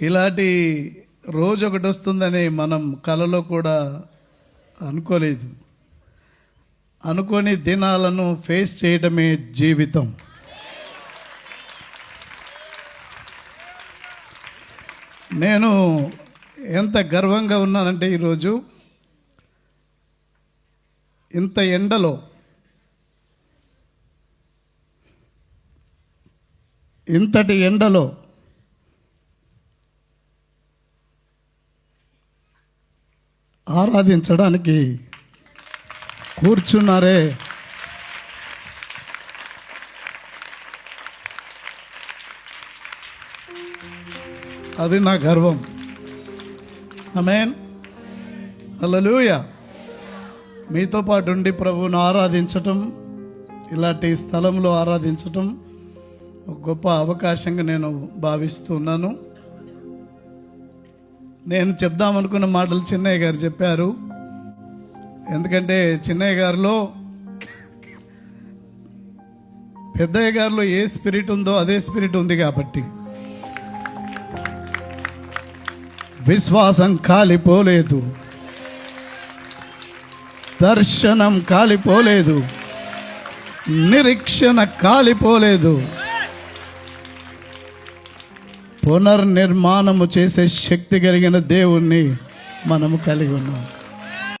ఇలాంటి రోజు ఒకటి వస్తుందని మనం కలలో కూడా అనుకోలేదు. అనుకోని దినాలను ఫేస్ చేయడమే జీవితం. నేను ఎంత గర్వంగా ఉన్నానంటే ఈరోజు ఇంత ఎండలో ఇంతటి ఎండలో ఆరాధించడానికి కూర్చున్నారే. అది నా గర్వం. అమేన్ హల్లెలూయా మీతో పాటు ఉండి ప్రభువును ఆరాధించటం ఇలాంటి స్థలంలో ఆరాధించటం ఒక గొప్ప అవకాశంగా నేను భావిస్తున్నాను నేను చెప్దామనుకున్న మాటలు చిన్నయ్య గారు చెప్పారు. ఎందుకంటే చిన్నయ్య గారిలో పెద్దయ్య గారిలో ఏ స్పిరిట్ ఉందో అదే స్పిరిట్ ఉంది కాబట్టి. విశ్వాసం కాలిపోలేదు. దర్శనం కాలిపోలేదు. నిరీక్షణ కాలిపోలేదు. పునర్నిర్మాణము చేసే శక్తి కలిగిన దేవుణ్ణి మనము కలిగి ఉన్నాం.